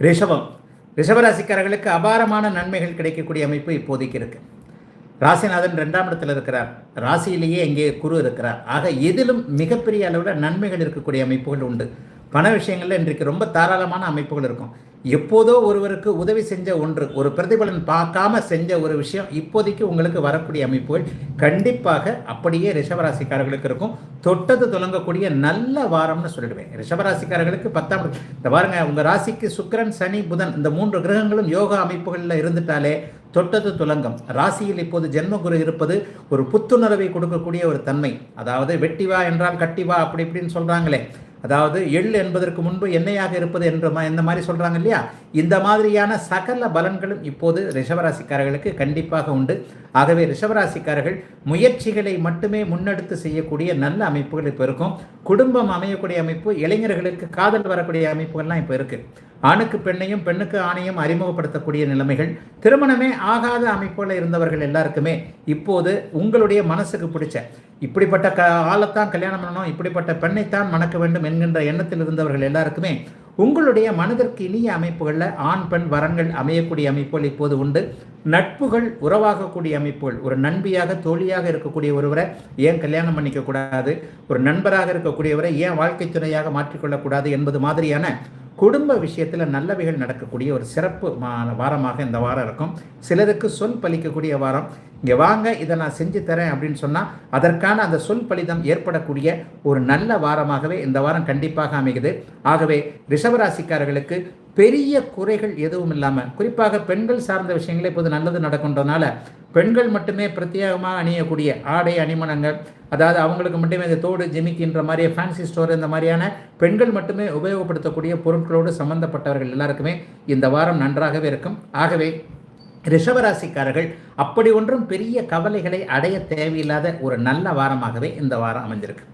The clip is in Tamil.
ரிஷபம். ரிஷபராசிக்காரர்களுக்கு அபாரமான நன்மைகள் கிடைக்கக்கூடிய அமைப்பு இப்போதைக்கு இருக்கு. ராசிநாதன் ரெண்டாம் இடத்துல இருக்கிறார். ராசியிலேயே இங்கே குரு இருக்கிறார். ஆக எதிலும் மிகப்பெரிய அளவில் நன்மைகள் இருக்கக்கூடிய அமைப்புகள் உண்டு. பண விஷயங்களில் இன்றைக்கு ரொம்ப தாராளமான அமைப்புகள் இருக்கும். எப்போதோ ஒருவருக்கு உதவி செஞ்ச ஒன்று ஒரு பிரதிபலன் பார்க்காம செஞ்ச ஒரு விஷயம் இப்போதைக்கு உங்களுக்கு வரக்கூடிய அமைப்புகள் கண்டிப்பாக அப்படியே ரிஷபராசிக்காரர்களுக்கு இருக்கும். தொட்டது தொடங்கக்கூடிய நல்ல வாரம்னு சொல்லிடுவேன். ரிஷபராசிக்காரர்களுக்கு பத்தாம் இந்த பாருங்க உங்க ராசிக்கு சுக்கிரன் சனி புதன் இந்த மூன்று கிரகங்களும் யோகா அமைப்புகளில் இருந்துட்டாலே தொட்டது துலங்கம். ராசியில் இப்போது ஜென்மகுரு இருப்பது ஒரு புத்துணர்வை கொடுக்கக்கூடிய ஒரு தன்மை. அதாவது வெட்டிவா என்றால் கட்டிவா அப்படி இப்படின்னு சொல்றாங்களே. அதாவது எள் என்பதற்கு முன்பு எண்ணெயாக இருப்பது என்ற மா- இந்த மாதிரி சொல்கிறாங்க இல்லையா? இந்த மாதிரியான சகல பலன்களும் இப்போது ரிஷபராசிக்காரர்களுக்கு கண்டிப்பாக உண்டு. ஆகவே ரிஷபராசிக்காரர்கள் முயற்சிகளை மட்டுமே முன்னெடுத்து செய்யக்கூடிய நல்ல அமைப்புகள் இப்போ இருக்கும். குடும்பம் அமையக்கூடிய அமைப்பு இளைஞர்களுக்கு காதல் வரக்கூடிய அமைப்புகள்லாம் இப்போ இருக்குது ஆணுக்கு பெண்ணையும் பெண்ணுக்கு ஆணையும் அறிமுகப்படுத்தக்கூடிய நிலைமைகள். திருமணமே ஆகாத அமைப்புகளில் இருந்தவர்கள் எல்லாருக்குமே இப்போது உங்களுடைய மனசுக்கு பிடிச்ச இப்படிப்பட்ட க ஆளைத்தான் கல்யாணம் பண்ணணும் இப்படிப்பட்ட பெண்ணைத்தான் மணக்க வேண்டும் என்கின்ற எண்ணத்தில் இருந்தவர்கள் எல்லாருக்குமே உங்களுடைய மனதிற்கு இனிய அமைப்புகளில் ஆண் பெண் வரன்கள் அமையக்கூடிய அமைப்புகள் இப்போது உண்டு. நட்புகள் உறவாகக்கூடிய அமைப்புகள். ஒரு நண்பியாக தோழியாக இருக்கக்கூடிய ஒருவரை ஏன் கல்யாணம் பண்ணிக்க கூடாது ஒரு நண்பராக இருக்கக்கூடியவரை ஏன் வாழ்க்கை துணையாக மாற்றிக்கொள்ளக்கூடாது என்பது மாதிரியான குடும்ப விஷயத்தில் நல்லவைகள் நடக்கக்கூடிய ஒரு சிறப்பு மா- வாரமாக இந்த வாரம் இருக்கும். சிலருக்கு சொல் பலிக்கக்கூடிய வாரம். இங்கே வாங்க இதை நான் செஞ்சு தரேன் அப்படின்னு சொன்னால் அதற்கான அந்த சொல் பலிதம் ஏற்படக்கூடிய ஒரு நல்ல வாரமாகவே இந்த வாரம் கண்டிப்பாக அமைகிறது. ஆகவே ரிஷபராசிக்காரர்களுக்கு பெரிய குறைகள் எதுவும் இல்லாமல் குறிப்பாக பெண்கள் சார்ந்த விஷயங்களே இப்போது நல்லது நடக்கின்றனால பெண்கள் மட்டுமே பிரத்யேகமாக அணியக்கூடிய ஆடை அணிமணங்கள் அதாவது அவங்களுக்கு மட்டுமே இந்த தோடு ஜிமிக்கின்ற மாதிரி ஃபேன்சி ஸ்டோர் இந்த மாதிரியான பெண்கள் மட்டுமே உபயோகப்படுத்தக்கூடிய பொருட்களோடு சம்பந்தப்பட்டவர்கள் எல்லாருக்குமே இந்த வாரம் நன்றாகவே இருக்கும். ஆகவே ரிஷபராசிக்காரர்கள் அப்படி ஒன்றும் பெரிய கவலைகளை அடைய தேவையில்லாத ஒரு நல்ல வாரமாகவே இந்த வாரம் அமைஞ்சிருக்கு